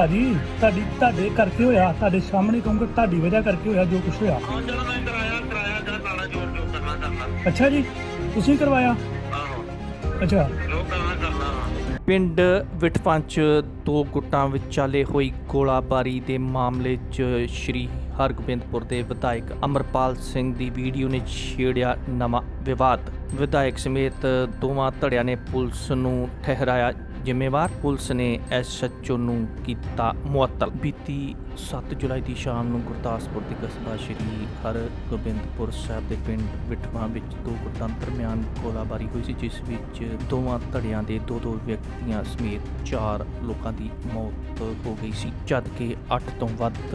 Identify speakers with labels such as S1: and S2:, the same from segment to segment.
S1: ਭਾਜੀ ਤੁਹਾਡੀ ਤੁਹਾਡੇ ਕਰਕੇ ਹੋਇਆ ਤੁਹਾਡੇ ਸਾਹਮਣੇ ਕਹੂੰਗਾ ਤੁਹਾਡੀ ਵਜ੍ਹਾ ਕਰਕੇ ਹੋਇਆ ਜੋ ਕੁਝ ਹੋਇਆ।
S2: ਹਾਂ ਚਲੋ ਮੈਂ ਕਰਾਇਆ ਕਰਾਇਆ ਕਰ ਨਾਲਾ ਜੋੜ ਜੋ ਕਰਨਾ ਕਰਨਾ।
S1: ਅੱਛਾ ਜੀ ਤੁਸੀਂ ਕਰਵਾਇਆ?
S2: ਆਹੋ।
S1: ਅੱਛਾ।
S2: ਜੋ ਕਰਨਾ ਕਰਨਾ।
S3: ਪਿੰਡ ਵਿਟਪੰਚ ਦੋ ਗੁੱਟਾਂ ਵਿਚਾਲੇ ਹੋਈ ਗੋਲਾਬਾਰੀ ਦੇ ਮਾਮਲੇ 'ਚ ਸ਼੍ਰੀ ਹਰਗੋਬਿੰਦਪੁਰ ਦੇ ਵਿਧਾਇਕ ਅਮਰਪਾਲ ਸਿੰਘ ਦੀ ਵੀਡੀਓ ਨੇ ਛੇੜਿਆ ਨਵਾਂ ਵਿਵਾਦ। ਵਿਧਾਇਕ ਸਮੇਤ ਦੋਵਾਂ ਧੜਿਆਂ ਨੇ ਪੁਲਿਸ ਨੂੰ ਠਹਿਰਾਇਆ ਜ਼ਿੰਮੇਵਾਰ ਪੁਲਿਸ ਨੇ ਐਸਐਚਓ ਨੂੰ ਕੀਤਾ ਮੁਅੱਤਲ। ਬੀਤੀ 7 ਜੁਲਾਈ ਦੀ ਸ਼ਾਮ ਨੂੰ ਗੁਰਦਾਸਪੁਰ ਦੇ ਕਸਬਾ ਸ਼੍ਰੀ ਹਰਗੋਬਿੰਦਪੁਰ ਸਾਹਿਬ ਦੇ ਪਿੰਡ ਵਿਟਵਾ ਵਿੱਚ ਦੋ ਗੁੱਟਾਂ ਦਰਮਿਆਨ ਗੋਲਾਬਾਰੀ ਹੋਈ ਸੀ, ਜਿਸ ਵਿੱਚ ਦੋਵਾਂ ਧੜਿਆਂ ਦੇ ਦੋ ਦੋ ਵਿਅਕਤੀਆਂ ਸਮੇਤ ਚਾਰ ਲੋਕਾਂ ਦੀ ਮੌਤ ਹੋ ਗਈ ਸੀ, ਜਦ ਕਿ 8 ਤੋਂ ਵੱਧ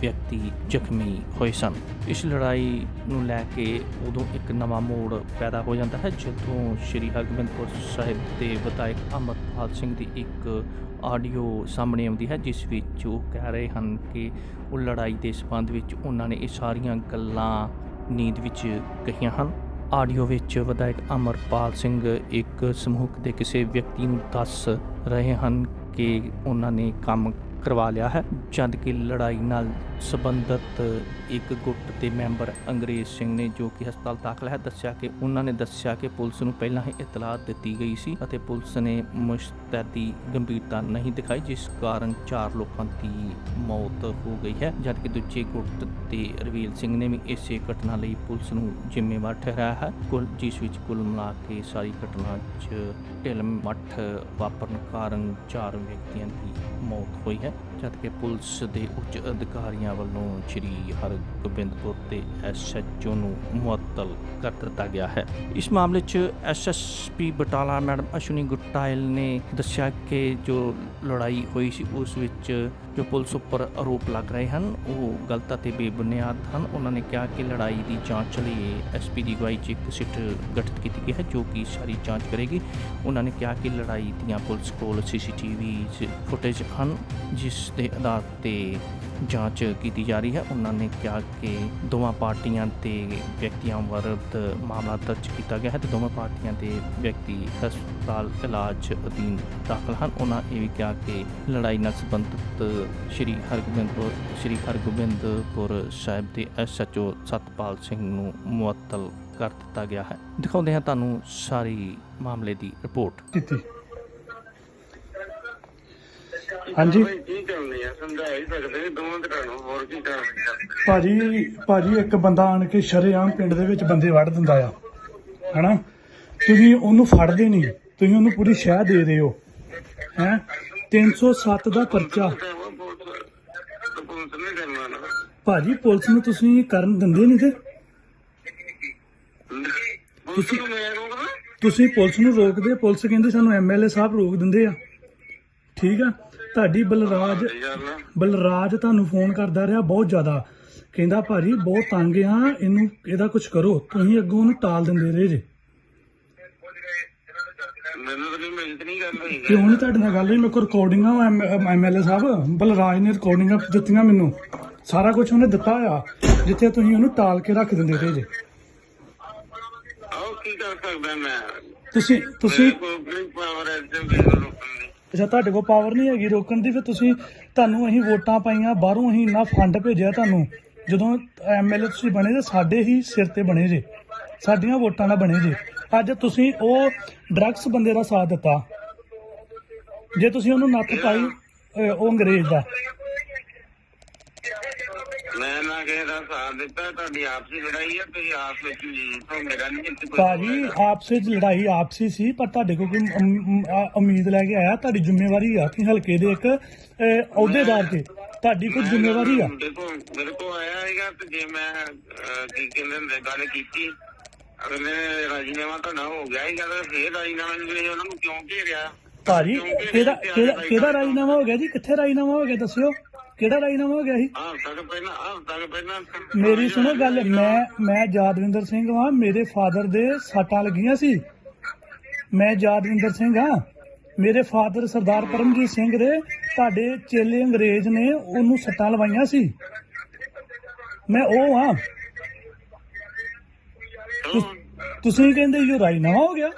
S3: ਵਿਅਕਤੀ ਜ਼ਖਮੀ ਹੋਏ ਸਨ। ਇਸ ਲੜਾਈ ਨੂੰ ਲੈ ਕੇ ਉਦੋਂ ਇੱਕ ਨਵਾਂ ਮੋੜ ਪੈਦਾ ਹੋ ਜਾਂਦਾ ਹੈ, ਜਦੋਂ ਸ਼੍ਰੀ ਹਰਗੋਬਿੰਦਪੁਰ ਸਾਹਿਬ ਦੇ ਵਿਧਾਇਕ ਅਮਰਪਾਲ ਸਿੰਘ ਦੀ ਇੱਕ ਆਡੀਓ ਸਾਹਮਣੇ ਆਉਂਦੀ ਹੈ, ਜਿਸ ਵਿੱਚ ਉਹ ਕਹਿ ਰਹੇ ਹਨ ਕਿ ਉਹ ਲੜਾਈ ਦੇ ਸਬੰਧ ਵਿੱਚ ਉਹਨਾਂ ਨੇ ਇਹ ਸਾਰੀਆਂ ਗੱਲਾਂ ਨੀਂਦ ਵਿੱਚ ਕਹੀਆਂ ਹਨ। ਆਡੀਓ ਵਿੱਚ ਵਿਧਾਇਕ ਅਮਰਪਾਲ ਸਿੰਘ ਇੱਕ ਸਮੂਹਕ ਦੇ ਕਿਸੇ ਵਿਅਕਤੀ ਨੂੰ ਦੱਸ ਰਹੇ ਹਨ ਕਿ ਉਹਨਾਂ ਨੇ ਕੰਮ ਕਰਵਾ ਲਿਆ ਹੈ, ਜਦ ਕਿ ਲੜਾਈ ਨਾਲ ਸੰਬੰਧਿਤ ਇੱਕ ਗੁੱਟ ਦੇ ਮੈਂਬਰ ਅੰਗਰੇਜ਼ ਸਿੰਘ ਨੇ ਜੋ ਕਿ ਹਸਪਤਾਲ ਦਾਖਲ ਹੈ, ਦੱਸਿਆ ਕਿ ਉਹਨਾਂ ਨੇ ਦੱਸਿਆ ਕਿ ਪੁਲਿਸ ਨੂੰ ਪਹਿਲਾਂ ਹੀ ਇਤਲਾਹ ਦਿੱਤੀ ਗਈ ਸੀ ਅਤੇ ਪੁਲਿਸ ਨੇ ਮੁਸ਼ਤੈਦੀ ਗੰਭੀਰਤਾ ਨਹੀਂ ਦਿਖਾਈ, ਜਿਸ ਕਾਰਨ ਚਾਰ ਲੋਕਾਂ ਦੀ ਮੌਤ ਹੋ ਗਈ ਹੈ। ਜਦਕਿ ਦੂਜੇ ਗੁੱਟ ਦੇ ਰਵੀਲ ਸਿੰਘ ਨੇ ਵੀ ਇਸੇ ਘਟਨਾ ਲਈ ਪੁਲਿਸ ਨੂੰ ਜ਼ਿੰਮੇਵਾਰ ਠਹਿਰਾਇਆ ਹੈ। ਕੁੱਲ, ਜਿਸ ਵਿੱਚ ਕੁੱਲ ਮਿਲਾ ਕੇ ਸਾਰੀ ਘਟਨਾ 'ਚ ਢਿੱਲ ਮੱਠ ਵਾਪਰਨ ਕਾਰਨ ਚਾਰ ਵਿਅਕਤੀਆਂ ਦੀ ਮੌਤ ਹੋਈ ਹੈ। ਜਦ ਕਿ ਪੁਲਿਸ ਦੇ ਉੱਚ ਅਧਿਕਾਰੀਆਂ ਵੱਲੋਂ ਸ਼੍ਰੀ ਹਰਗੋਬਿੰਦਪੁਰ ਦੇ ਐਸਐਚਓ ਨੂੰ ਮੁਅੱਤਲ ਕਰ ਦਿੱਤਾ ਗਿਆ ਹੈ। ਇਸ ਮਾਮਲੇ 'ਚ ਐਸਐਸਪੀ ਬਟਾਲਾ ਮੈਡਮ ਅਸ਼ਵਨੀ ਗੁੱਟਾਇਲ ਨੇ ਦੱਸਿਆ ਕਿ ਜੋ ਲੜਾਈ ਹੋਈ ਸੀ, ਉਸ ਵਿੱਚ ਜੋ ਪੁਲਿਸ ਉੱਪਰ ਆਰੋਪ ਲੱਗ ਰਹੇ ਹਨ, ਉਹ ਗਲਤ ਅਤੇ ਬੇਬੁਨਿਆਦ ਹਨ। ਉਹਨਾਂ ਨੇ ਕਿਹਾ ਕਿ ਲੜਾਈ ਦੀ ਜਾਂਚ ਲਈ ਐਸਪੀ ਦੀ ਅਗਵਾਈ 'ਚ ਇੱਕ ਸਿੱਟ ਗਠਿਤ ਕੀਤੀ ਗਈ ਹੈ, ਜੋ ਕਿ ਸਾਰੀ ਜਾਂਚ ਕਰੇਗੀ। ਉਹਨਾਂ ਨੇ ਕਿਹਾ ਕਿ ਲੜਾਈ ਦੀਆਂ ਪੁਲਿਸ ਕੋਲ ਸੀਸੀਟੀਵੀ ਫੁਟੇਜ ਹਨ, ਜਿਸ ਦੇ ਆਧਾਰ ਤੇ ਜਾਂਚ ਕੀਤੀ ਜਾ ਰਹੀ ਹੈ। ਉਹਨਾਂ ਨੇ ਕਿਹਾ ਕਿ ਦੋਵਾਂ ਪਾਰਟੀਆਂ ਤੇ ਵਿਅਕਤੀਆਂ ਵਿਰੁੱਧ ਮਾਮਲਾ ਦਰਜ ਕੀਤਾ ਗਿਆ ਹੈ ਤੇ ਦੋਵਾਂ ਪਾਰਟੀਆਂ ਦੇ ਵਿਅਕਤੀ ਹਸਪਤਾਲ ਇਲਾਜ ਅਧੀਨ ਦਾਖਲ ਹਨ। ਉਹਨਾਂ ਇਹ ਵੀ ਕਿਹਾ ਕਿ ਲੜਾਈ ਨਾਲ ਸੰਬੰਧਿਤ ਸ਼੍ਰੀ ਹਰਗੋਬਿੰਦਪੁਰ ਸ਼੍ਰੀ ਹਰਗੋਬਿੰਦਪੁਰ ਸਾਹਿਬ ਦੇ ਐਸਐਚਓ ਸਤਪਾਲ ਸਿੰਘ ਨੂੰ ਮੁਅੱਤਲ ਕਰ ਦਿੱਤਾ ਗਿਆ ਹੈ। ਦਿਖਾਉਂਦੇ ਹਾਂ ਤੁਹਾਨੂੰ ਸਾਰੀ ਮਾਮਲੇ ਦੀ ਰਿਪੋਰਟ।
S1: ਕੀਤੀ। ਹਾਂਜੀ।
S2: ਕੀ ਕਰਨੀ ਆ? ਸਮਝਾ ਹੀ ਸਕਦੇ ਨੇ ਦੋਵਾਂ ਨੂੰ ਹੋਰ ਕੀ ਕਰਨਾ?
S1: ਭਾਜੀ ਭਾਜੀ ਇੱਕ ਬੰਦਾ ਆਣ ਕੇ ਸ਼ਰੇਆਮ ਪਿੰਡ ਦੇ ਵਿੱਚ ਬੰਦੇ ਵੜ ਦਿੰਦਾ ਆ। ਹਨਾ? ਤੁਸੀਂ ਉਹਨੂੰ ਫੜਦੇ ਨਹੀਂ ਤੁਸੀਂ ਉਹਨੂੰ ਪੂਰੀ ਸ਼ਹਿ ਦੇ ਰਹੇ ਹੋ। ਹੈ? 307 ਦਾ ਪਰਚਾ। ਭਾਜੀ, ਪੁਲਿਸ ਨੂੰ ਤੁਸੀਂ ਕਰਨ ਦਿੰਦੇ ਨਹੀਂ ਤੇ?
S2: ਪੁਲਿਸ
S1: ਤੁਸੀਂ ਪੁਲਿਸ ਨੂੰ ਰੋਕਦੇ, ਪੁਲਿਸ ਕਹਿੰਦੇ ਸਾਨੂੰ ਐਮਐਲਏ ਸਾਹਿਬ ਰੋਕ ਦਿੰਦੇ ਆ। ਠੀਕ ਆ? ਤੁਹਾਡੀ ਬਲਰਾਜ ਬਲਰਾਜ ਤੁਹਾਨੂੰ ਫੋਨ ਕਰਦਾ ਰਿਹਾ ਬਹੁਤ ਜ਼ਿਆਦਾ। ਕਹਿੰਦਾ, ਭਾਜੀ, ਬਹੁਤ ਤੰਗ ਆ, ਇਹਨੂੰ ਇਹਦਾ ਕੁਝ ਕਰੋ। ਤੁਸੀਂ ਅੱਗੋਂ ਉਹਨੂੰ ਟਾਲ ਦਿੰਦੇ ਰਹੇ ਜੇ।
S2: ਮੈਨੂੰ ਤਾਂ ਨਹੀਂ ਕਰ ਰਹੀ
S1: ਕਿਉਂ ਨਹੀਂ ਤੁਹਾਡੇ ਨਾਲ ਗੱਲ ਹੋਈ? ਮੇਰੇ ਕੋਲ ਰਿਕਾਰਡਿੰਗਾਂ ਐਮਐਲਏ ਸਾਹਿਬ। ਬਲਰਾਜ ਨੇ ਰਿਕਾਰਡਿੰਗਾਂ ਦਿੱਤੀਆਂ ਮੈਨੂੰ। ਸਾਰਾ ਕੁਝ ਉਹਨੇ ਦਿੱਤਾ ਆ ਜਿੱਥੇ ਤੁਸੀਂ ਉਹਨੂੰ ਟਾਲ ਕੇ ਰੱਖ ਦਿੰਦੇ ਰਹੇ ਜੇ।
S2: ਆਓ ਕੀ ਕਰ ਸਕਦਾ ਮੈਂ?
S1: ਤੁਸੀਂ ਤੁਸੀਂ
S2: ਪਾਵਰ ਹੈ ਤੇ ਮੈਨੂੰ ਰੋਕਣ ਦੀ।
S1: ਅੱਛਾ ਤੁਹਾਡੇ ਕੋਲ ਪਾਵਰ ਨਹੀਂ ਹੈਗੀ ਰੋਕਣ ਦੀ ਫਿਰ ਤੁਸੀਂ ਤੁਹਾਨੂੰ ਅਸੀਂ ਵੋਟਾਂ ਪਾਈਆਂ ਬਾਹਰੋਂ ਅਸੀਂ ਇੰਨਾ ਫੰਡ ਭੇਜਿਆ ਤੁਹਾਨੂੰ। ਜਦੋਂ ਐਮਐਲਏ ਤੁਸੀਂ ਬਣੇ ਤੇ ਸਾਡੇ ਹੀ ਸਿਰ ਤੇ ਬਣੇ ਜੇ। ਸਾਡੀਆਂ ਵੋਟਾਂ ਨਾਲ ਬਣੇ ਜੇ। ਅੱਜ ਤੁਸੀਂ ਉਹ ਡਰੱਗਸ ਬੰਦੇ ਦਾ ਸਾਥ ਦਿੱਤਾ। ਜੇ ਤੁਸੀਂ ਉਹਨੂੰ ਨੱਥ ਪਾਈ ਅਹ ਉਹ ਅੰਗਰੇਜ਼ ਦਾ।
S2: ਮੈਂ ਨਾ ਕਿਸੇ ਦਾ ਸਾਥ ਦਿੱਤਾ ਤੁਹਾਡੀ ਆਪਸੀ ਲੜਾਈ ਹੈ ਤੁਸੀਂ ਆਪਸ ਵਿੱਚ ਹੀ ਤੋਂ ਮੇਰਾ ਨਹੀਂ ਇੱਥੇ ਕੋਈ
S1: ਭਾਜੀ ਆਪਸੇ ਚ ਲੜਾਈ ਆਪਸੀ ਸੀ ਪਰ ਤੁਹਾਡੇ ਕੋਲ ਕੋਈ ਆ- ਉਮੀਦ ਲੈ ਕੇ ਆਇਆ? ਤੁਹਾਡੀ ਜ਼ਿੰਮੇਵਾਰੀ ਆ ਕਿ ਹਲਕੇ ਦੇ ਇੱਕ ਅਹ, ਅਹੁਦੇਦਾਰ ਤੇ। ਤੁਹਾਡੀ ਕੋਈ ਜ਼ਿੰਮੇਵਾਰੀ ਆ?
S2: ਦੇਖੋ ਮੇਰੇ ਕੋ ਆਇਆ ਹੈਗਾ ਤੇ ਜੇ ਮੈਂ ਅਹ, ਕੀ ਕਹਿੰਦੇ ਹੁੰਦੇ ਗੱਲ ਕੀਤੀ ਹੋ ਗਿਆ ਫੇਰ ਰਾਜੀਨਾਮਾ ਉਹਨਾਂ ਨੂੰ ਕਿਉਂ ਘੇਰਿਆ?
S1: ਭਾਜੀ? ਕਿਹੜਾ ਕਿਹੜਾ
S2: ਅੱਜ
S1: ਕਿਹੜਾ ਰਾਜੀਨਾਮਾ ਹੋ ਗਿਆ ਜੀ? ਕਿੱਥੇ ਰਾਜੀਨਾਮਾ ਹੋ ਗਿਆ? ਦੱਸਿਓ। ਕਿਹੜਾ ਰਾਜੀਨਾਮਾ ਹੋ ਗਿਆ ਸੀ?
S2: ਹਾਂ ਤੱਕ ਪਹਿਲਾਂ ਹਾਂ ਤੱਕ ਪਹਿਲਾਂ
S1: ਮੇਰੀ ਸੁਣੋ ਗੱਲ ਮੈਂ ਮੈਂ ਯਾਦਵਿੰਦਰ ਸਿੰਘ ਹਾਂ ਮੇਰੇ ਫਾਦਰ ਦੇ ਸੱਟਾਂ ਲੱਗੀਆਂ ਸੀ। ਮੈਂ ਯਾਦਵਿੰਦਰ ਸਿੰਘ ਹਾਂ। ਮੇਰੇ ਫਾਦਰ ਸਰਦਾਰ ਪਰਮਜੀਤ ਸਿੰਘ ਦੇ ਤੁਹਾਡੇ ਚੇਲੇ ਅੰਗਰੇਜ਼ ਨੇ ਉਹਨੂੰ ਸੱਟਾਂ ਲਵਾਈਆਂ ਸੀ। ਮੈਂ ਉਹ ਹਾਂ। ਤੁਸ- ਤੁਸੀਂ ਕਹਿੰਦੇ ਇਹ ਰਾਜੀਨਾਮਾ ਹੋ ਗਿਆ।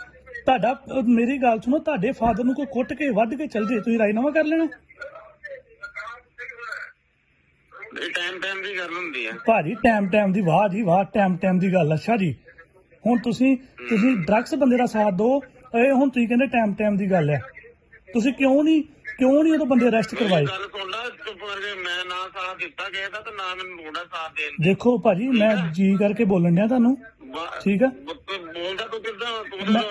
S1: ਤੁਹਾਡਾ ਅਹ ਮੇਰੀ ਗੱਲ ਸੁਣੋ ਤੁਹਾਡੇ ਫਾਦਰ ਨੂੰ ਕੋਈ ਕੁੱਟ ਕੇ ਵੱਢ ਕੇ ਚੱਲ ਜੇ ਤੁਸੀਂ ਰਾਜੀਨਾਮਾ ਕਰ ਲੈਣਾ।
S2: ਇਹ ਟਾਈਮ ਟਾਈਮ ਦੀ ਗੱਲ ਹੁੰਦੀ ਆ।
S1: ਭਾਜੀ ਟਾਈਮ ਟਾਈਮ ਦੀ ਵਾਹ ਜੀ ਵਾਹ ਟਾਈਮ ਟਾਈਮ ਦੀ ਗੱਲ ਅੱਛਾ ਜੀ। ਹੁਣ ਤੁਸੀਂ ਤੁਸੀਂ ਡਰੱਗਸ ਬੰਦੇ ਦਾ ਸਾਥ ਦਿਓ। ਇਹ ਹੁਣ ਤੁਸੀਂ ਕਹਿੰਦੇ ਟਾਈਮ ਟਾਈਮ ਦੀ ਗੱਲ ਹੈ ਤੁਸੀਂ ਕਿਉਂ ਨਹੀਂ ਕਿਉਂ ਨਹੀਂ ਉਦੋਂ ਬੰਦੇ ਅਰੈਸਟ ਕਰਵਾਏ?
S2: ਮੇਰੀ ਗੱਲ ਸੁਣ ਲੈ ਚੁੱਪ ਕਰਕੇ ਮੈਂ ਨਾ ਸਾਥ ਦਿੱਤਾ ਗਿਆ ਤਾਂ ਨਾ ਮੈਨੂੰ ਲੋੜ ਆ ਸਾਥ ਦੇਣ ਦੀ
S1: ਦੇਖੋ ਭਾਜੀ ਮੈਂ ਜੀ ਕਰਕੇ ਬੋਲਣ ਡਿਆ ਤੁਹਾਨੂੰ।
S2: ਬਾ-
S1: ਠੀਕ ਆ?
S2: ਬ- ਬੋਲਦਾ ਤੂੰ ਕਿੱਦਾਂ? ਤੂੰ ਤਾਂ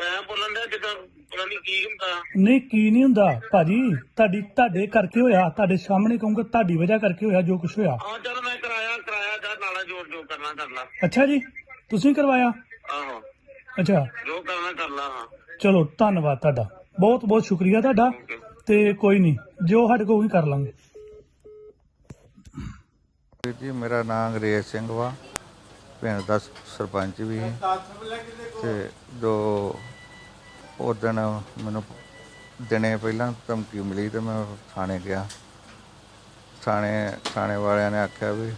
S2: ਐ ਬੋਲਣ ਡਿਆ ਜਿੱਦਾਂ ਪਤਾ ਨਹੀਂ ਕੀ ਹੁੰਦਾ।
S1: ਨਹੀਂ ਕੀ ਨਹੀਂ ਹੁੰਦਾ। ਭਾਜੀ ਤੁਹਾਡੀ ਤੁਹਾਡੇ ਕਰਕੇ ਹੋਇਆ ਤੁਹਾਡੇ ਸਾਹਮਣੇ ਕਹੂੰਗਾ ਤੁਹਾਡੀ ਵਜ੍ਹਾ ਕਰਕੇ ਹੋਇਆ ਜੋ ਕੁਝ ਹੋਇਆ।
S2: ਆ ਚੱਲ ਮੈਂ ਕਰਾਇਆ ਕਰਾਇਆ ਜਾ ਨਾਲਾ ਜੋੜ ਜੋ ਕਰਨਾ ਕਰ ਲਾ।
S1: ਅੱਛਾ ਜੀ ਤੁਸੀਂ ਕਰਵਾਇਆ?
S2: ਆਹੋ।
S1: ਅੱਛਾ।
S2: ਜੋ ਕਰਨਾ ਕਰ ਲਾ ਹਾਂ।
S1: ਚਲੋ ਧੰਨਵਾਦ ਤੁਹਾਡਾ। ਬਹੁਤ ਬਹੁਤ ਸ਼ੁਕਰੀਆ ਤੁਹਾਡਾ। ਤੇ ਕੋਈ ਨਹੀਂ, ਜੋ ਸਾਡੇ ਕੋਲ ਵੀ ਕਰ ਲਾਂਗੇ।
S4: ਵੀਰ ਜੀ, ਮੇਰਾ ਨਾਮ ਅੰਗਰੇਜ਼ ਸਿੰਘ ਵਾ, ਪਿੰਡ ਦਾ ਸਰਪੰਚ ਵੀ ਹੈ। ਤੇ ਜੋ ਦਿਨ ਮੈਨੂੰ ਦਿਨੇ ਪਹਿਲਾਂ ਧਮਕੀ ਮਿਲੀ ਤੇ ਮੈਂ ਥਾਣੇ ਗਿਆ। ਥਾਣੇ ਥਾਣੇ ਵਾਲਿਆਂ ਨੇ ਆਖਿਆ ਵੀ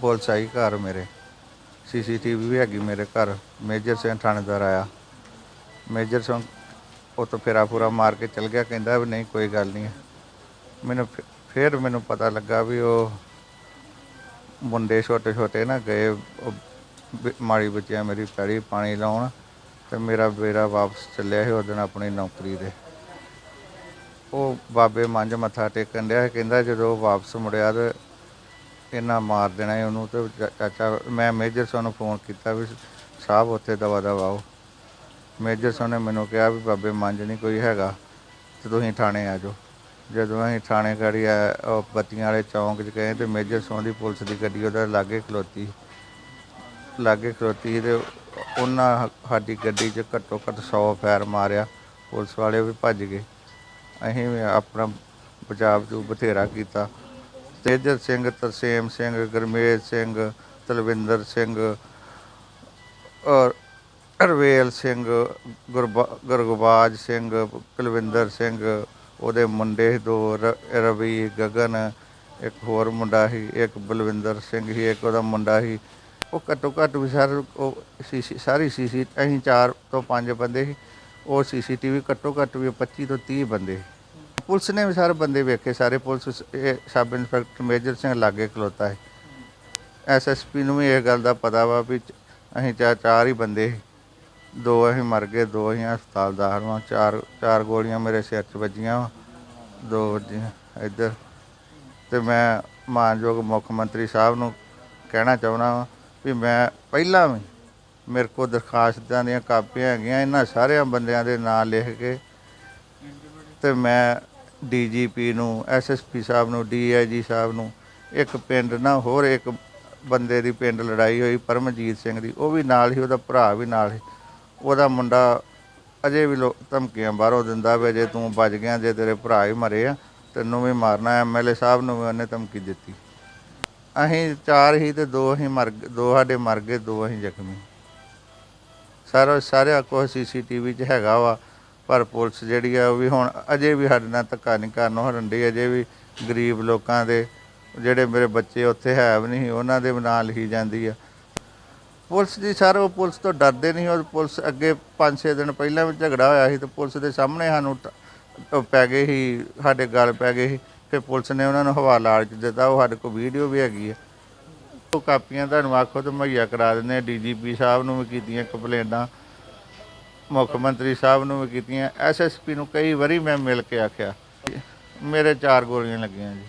S4: ਪੁਲਿਸ ਆਈ ਘਰ ਮੇਰੇ। ਸੀਸੀਟੀਵੀ ਵੀ ਹੈਗੀ ਮੇਰੇ ਘਰ। ਮੇਜਰ ਸਿੰਘ ਥਾਣੇਦਾਰ ਆਇਆ। ਮੇਜਰ ਸਿੰਘ ਉਹ ਤੋਂ ਫੇਰਾ ਪੂਰਾ ਮਾਰ ਕੇ ਚਲ ਗਿਆ ਕਹਿੰਦਾ ਵੀ ਨਹੀਂ ਕੋਈ ਗੱਲ ਨਹੀਂ। ਮੈਨੂੰ ਫਿ- ਫਿਰ ਮੈਨੂੰ ਪਤਾ ਲੱਗਾ ਵੀ ਉਹ ਮੁੰਡੇ ਛੋਟੇ ਛੋਟੇ ਨਾ ਗਏ ਉਹ ਬ- ਮਾੜੀ ਬੱਚਿਆਂ ਮੇਰੀ ਪੈੜੀ ਪਾਣੀ ਲਾਉਣ ਤੇ ਮੇਰਾ ਬੇੜਾ ਵਾਪਸ ਚੱਲਿਆ ਸੀ ਉਹਦਨ ਆਪਣੀ ਨੌਕਰੀ ਤੇ। ਉਹ ਬਾਬੇ ਮੰਝ ਮੱਥਾ ਟੇਕਣ ਡਿਆ ਸੀ, ਕਹਿੰਦਾ ਜਦੋਂ ਉਹ ਵਾਪਸ ਮੁੜਿਆ ਤੇ ਇਹਨਾਂ ਮਾਰ ਦੇਣਾ ਸੀ ਉਹਨੂੰ ਤੇ ਚਾ- ਚਾਚਾ ਮੈਂ ਮੇਜਰ ਸਿੰਘ ਨੂੰ ਫੋਨ ਕੀਤਾ ਵੀ ਸਾਹਿਬ ਉੱਥੇ ਦਵਾ ਦਵਾਓ ਮੇਜਰ ਸਿੰਘ ਨੇ ਮੈਨੂੰ ਕਿਹਾ ਵੀ ਬਾਬੇ ਮੰਜ ਨਹੀਂ ਕੋਈ ਹੈਗਾ ਤੇ ਤੁਸੀਂ ਥਾਣੇ ਆ ਜਾਓ। ਜਦੋਂ ਅਸੀਂ ਥਾਣੇ ਗੜੀ ਆ, ਉਹ ਬੱਤੀਆਂ ਵਾਲੇ ਚੌਂਕ 'ਚ ਗਏ ਤੇ ਮੇਜਰ ਸੋਂ ਦੀ ਪੁਲਿਸ ਦੀ ਗੱਡੀ ਉਹਦਾ ਲਾਗੇ ਖਲੋਤੀ। ਲਾਗੇ ਖਲੋਤੀ ਸੀ ਤੇ ਉਹਨਾਂ ਸਾਡੀ ਗੱਡੀ 'ਚ ਘੱਟੋ ਘੱਟ 100 ਫੈਰ ਮਾਰਿਆ। ਪੁਲਿਸ ਵਾਲੇ ਵੀ ਭੱਜ ਗਏ। ਅਸੀਂ ਵੀ ਆਪਣਾ ਬਚਾਅ ਬਚੂ ਬਥੇਰਾ ਕੀਤਾ। ਤੇਜਰ ਸਿੰਘ, ਤਰਸੇਮ ਸਿੰਘ, ਗੁਰਮੇਜ ਸਿੰਘ, ਤਲਵਿੰਦਰ ਸਿੰਘ ਔਰ ਰਵੇਲ ਸਿੰਘ, ਗੁਰਬਾ- ਗੁਰਗਵਾਜ ਸਿੰਘ, ਕੁਲਵਿੰਦਰ ਸਿੰਘ, ਉਹਦੇ ਮੁੰਡੇ ਸੀ ਦੋ ਰਵੀ ਗਗਨ, ਇੱਕ ਹੋਰ ਮੁੰਡਾ ਸੀ, ਇੱਕ ਬਲਵਿੰਦਰ ਸਿੰਘ ਸੀ, ਇੱਕ ਉਹਦਾ ਮੁੰਡਾ ਸੀ। ਉਹ ਘੱਟੋ ਘੱਟ ਵੀ ਸਰ, ਉਹ ਸੀਸੀ, ਸਾਰੀ ਸੀਸੀ, ਅਸੀਂ ਚਾਰ ਤੋਂ ਪੰਜ ਬੰਦੇ ਸੀ। ਉਹ ਸੀਸੀਟੀਵੀ ਘੱਟੋ ਘੱਟ ਵੀ 25 ਤੋਂ 30 ਬੰਦੇ ਪੁਲਿਸ ਨੇ ਵੀ ਸਾਰੇ ਬੰਦੇ ਵੇਖੇ, ਸਾਰੇ ਪੁਲਿਸ ਇਹ ਸਬ ਇੰਸਪੈਕਟਰ ਮੇਜਰ ਸਿੰਘ ਲਾਗੇ ਖਲੋਤਾ ਹੈ ਐਸਐਸਪੀ ਨੂੰ ਵੀ ਇਹ ਗੱਲ ਦਾ ਪਤਾ ਵਾ ਵੀ ਚ- ਅਸੀਂ ਚਾਰ ਚਾਰ ਹੀ ਬੰਦੇ ਸੀ। ਦੋ ਅਸੀਂ ਮਰ ਗਏ, ਦੋ ਅਸੀਂ ਹਸਪਤਾਲ ਦਾਖਲ ਹਾਂ ਚਾਰ ਚਾਰ ਗੋਲੀਆਂ ਮੇਰੇ ਸਿਰ 'ਚ ਵੱਜੀਆਂ ਵਾ। ਦੋ ਵੱਜੀਆਂ ਇੱਧਰ। ਤੇ ਮੈਂ ਮਾਨਯੋਗ ਮੁੱਖ ਮੰਤਰੀ ਸਾਹਿਬ ਨੂੰ ਕਹਿਣਾ ਚਾਹੁੰਦਾ ਵਾਂ ਵੀ ਮੈਂ ਪਹਿਲਾਂ ਵੀ ਮੇਰੇ ਕੋਲ ਦਰਖਾਸਤਾਂ ਦੀਆਂ ਕਾਪੀਆਂ ਹੈਗੀਆਂ, ਇਹਨਾਂ ਸਾਰਿਆਂ ਬੰਦਿਆਂ ਦੇ ਨਾਂ ਲਿਖ ਕੇ ਤੇ ਮੈਂ ਡੀਜੀਪੀ ਨੂੰ ਐਸਐਸਪੀ ਸਾਹਿਬ ਨੂੰ ਡੀਆਈਜੀ ਸਾਹਿਬ ਨੂੰ, ਇੱਕ ਪਿੰਡ ਨਾ, ਹੋਰ ਇੱਕ ਬੰਦੇ ਦੀ ਪਿੰਡ ਲੜਾਈ ਹੋਈ, ਪਰਮਜੀਤ ਸਿੰਘ ਦੀ, ਉਹ ਵੀ ਨਾਲ ਹੀ, ਉਹਦਾ ਭਰਾ ਵੀ ਨਾਲ ਹੀ। ਉਹਦਾ ਮੁੰਡਾ ਅਜੇ ਵੀ ਲੋ ਧਮਕੀਆਂ ਬਾਹਰੋਂ ਦਿੰਦਾ ਵੀ, ਜੇ ਤੂੰ ਬਚ ਗਿਆ, ਜੇ ਤੇਰੇ ਭਰਾ ਹੀ ਮਰੇ ਆ, ਤੈਨੂੰ ਵੀ ਮਾਰਨਾ ਐਮਐਲਏ ਸਾਹਿਬ ਨੂੰ ਵੀ ਉਹਨੇ ਧਮਕੀ ਦਿੱਤੀ। ਅਸੀਂ ਚਾਰ ਹੀ ਤੇ ਦੋ ਅਸੀਂ ਮਰ ਗਏ ਦੋ ਸਾਡੇ ਮਰ ਗਏ, ਦੋ ਅਸੀਂ ਜ਼ਖਮੀ। ਸਾਰਾ ਸਾਰਿਆ ਕੁਛ ਸੀਸੀਟੀਵੀ 'ਚ ਹੈਗਾ ਵਾ, ਪਰ ਪੁਲਿਸ ਜਿਹੜੀ ਆ ਉਹ ਵੀ ਹੁਣ ਅਜੇ ਵੀ ਸਾਡੇ ਨਾਲ ਧੱਕਾ ਨਹੀਂ ਕਰਨ ਹਰਨ ਡਈ, ਅਜੇ ਵੀ ਗਰੀਬ ਲੋਕਾਂ ਦੇ, ਜਿਹੜੇ ਮੇਰੇ ਬੱਚੇ ਉੱਥੇ ਹੈ ਵੀ ਨਹੀਂ, ਉਹਨਾਂ ਦੇ ਨਾਲ ਹੀ ਜਾਂਦੀ ਆ। ਪੁਲਿਸ ਦੀ ਸਰ, ਉਹ ਪੁਲਿਸ ਤੋਂ ਡਰਦੇ ਨਹੀਂ, ਉਹ ਪੁਲਿਸ ਅੱਗੇ 5-6 ਦਿਨ ਪਹਿਲਾਂ ਵੀ ਝਗੜਾ ਹੋਇਆ ਸੀ ਤੇ ਪੁਲਿਸ ਦੇ ਸਾਹਮਣੇ ਸਾਨੂੰ ਟ- ਪੈ ਗਏ ਸੀ, ਸਾਡੇ ਗੱਲ ਪੈ ਗਏ ਸੀ, ਫਿਰ ਪੁਲਿਸ ਨੇ ਉਹਨਾਂ ਨੂੰ ਹਵਾਲਾ ਚ ਦਿੱਤਾ, ਉਹ ਸਾਡੇ ਕੋਲ ਵੀਡੀਓ ਵੀ ਹੈਗੀ ਹੈ ਉਹ ਕਾਪੀਆਂ ਤੁਹਾਨੂੰ ਆਖੋ ਤੇ ਮੁਹੱਈਆ ਕਰਾ ਦਿੰਦੇ ਆ, ਡੀਜੀਪੀ ਸਾਹਿਬ ਨੂੰ ਵੀ ਕੀਤੀਆਂ ਕੰਪਲੇਂਟਾਂ, ਮੁੱਖ ਮੰਤਰੀ ਸਾਹਿਬ ਨੂੰ ਵੀ ਕੀਤੀਆਂ ਐਸਐਸਪੀ ਨੂੰ ਕਈ ਵਾਰੀ ਮੈਂ ਮਿਲ ਕੇ ਆਖਿਆ, ਮੇਰੇ ਚਾਰ ਗੋਲੀਆਂ ਲੱਗੀਆਂ ਜੀ।